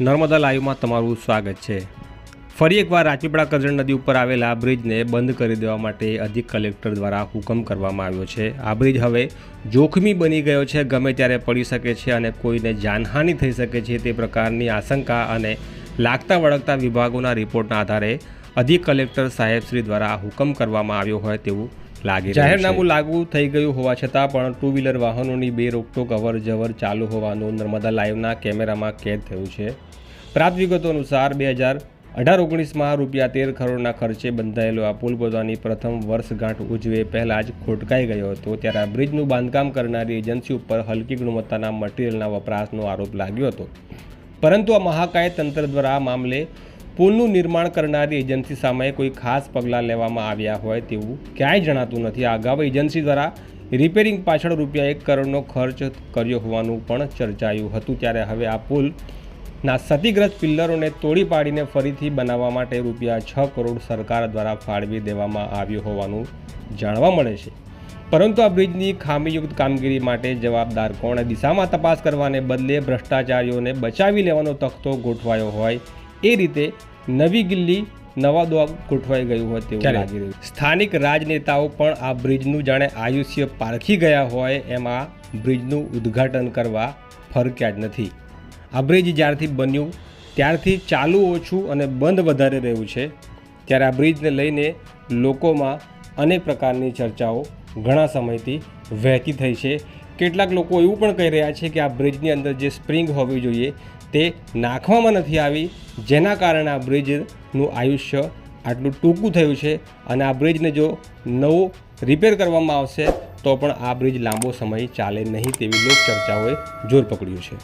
નર્મદા લાઈવમાં તમારું સ્વાગત છે. ફરી એકવાર રાજપીપળા કરજણ નદી ઉપર આવેલા બ્રિજને બંધ કરી દેવા માટે અધિક કલેક્ટર દ્વારા હુકમ કરવામાં આવ્યો છે. આ બ્રિજ હવે જોખમી બની ગયો છે, ગમે ત્યારે પડી શકે છે અને કોઈને જાનહાનિ થઈ શકે છે તે પ્રકારની આશંકા અને લાગતા વળગતા વિભાગોના રિપોર્ટના આધારે અધિક કલેક્ટર સાહેબશ્રી દ્વારા હુકમ કરવામાં આવ્યો હોય તેવું લાગે જાહેરનામું લાગુ થઈ ગયું હોવા છતાં પણ ટુ વ્હીલર વાહનોની બે રોકટોક અવર જવર ચાલુ હોવાનું નર્મદા લાઈવના કેમેરામાં કેદ થયું છે. પ્રાપ્ત વિગતો અનુસાર બે હજાર અઢાર ઓગણીસમાં રૂપિયા તેર કરોડના ખર્ચે બંધાયેલો આ પુલ પોતાની પ્રથમ વર્ષગાંઠ ઉજવે પહેલાં જ ખોટકાઈ ગયો હતો. ત્યારે આ બ્રિજનું બાંધકામ કરનારી એજન્સી ઉપર હલકી ગુણવત્તાના મટીરિયલના વપરાશનો આરોપ લાગ્યો હતો. પરંતુ આ મહાકાય તંત્ર દ્વારા આ મામલે પુલનું નિર્માણ કરનારી એજન્સી સામે કોઈ ખાસ પગલાં લેવામાં આવ્યા હોય તેવું ક્યાંય જણાતું નથી. આ અગાઉ એજન્સી દ્વારા રિપેરિંગ પાછળ રૂપિયા એક કરોડનો ખર્ચ કર્યો હોવાનું પણ ચર્ચાયું હતું. ત્યારે હવે આ પુલ ના ક્ષતિગ્રસ્ત પિલ્લરોને તોડી પાડીને ફરીથી બનાવવા માટે રૂપિયા છ કરોડ સરકાર દ્વારા ફાળવી દેવામાં આવ્યું હોવાનું જાણવા મળે છે. પરંતુ આ બ્રિજની ખામીયુક્ત કામગીરી માટે જવાબદાર કોણ? દિશામાં તપાસ કરવાને બદલે ભ્રષ્ટાચારીઓને બચાવી લેવાનો તખતો ગોઠવાયો હોય એ રીતે નવી ગિલ્લી નવા દોર ગોઠવાઈ ગયું હોય તેવું લાગી રહ્યું સ્થાનિક રાજનેતાઓ પણ આ બ્રિજનું જાણે આયુષ્ય પારખી ગયા હોય એમાં બ્રિજનું ઉદ્ઘાટન કરવા ફરક્યા જ નથી. આ બ્રિજ જ્યારથી બન્યું ત્યારથી ચાલુ ઓછું અને બંધ વધારે રહ્યું છે. ત્યારે આ બ્રિજને લઈને લોકોમાં અનેક પ્રકારની ચર્ચાઓ ઘણા સમયથી વહેતી થઈ છે. કેટલાક લોકો એવું પણ કહી રહ્યા છે કે આ બ્રિજની અંદર જે સ્પ્રિંગ હોવી જોઈએ તે નાખવામાં નથી આવી, જેના કારણે આ બ્રિજનું આયુષ્ય આટલું ટૂંકું થયું છે અને આ બ્રિજને જો નવો રિપેર કરવામાં આવશે, તો પણ આ બ્રિજ લાંબો સમય ચાલે નહીં તેવી લોક ચર્ચાઓએ જોર પકડ્યું છે.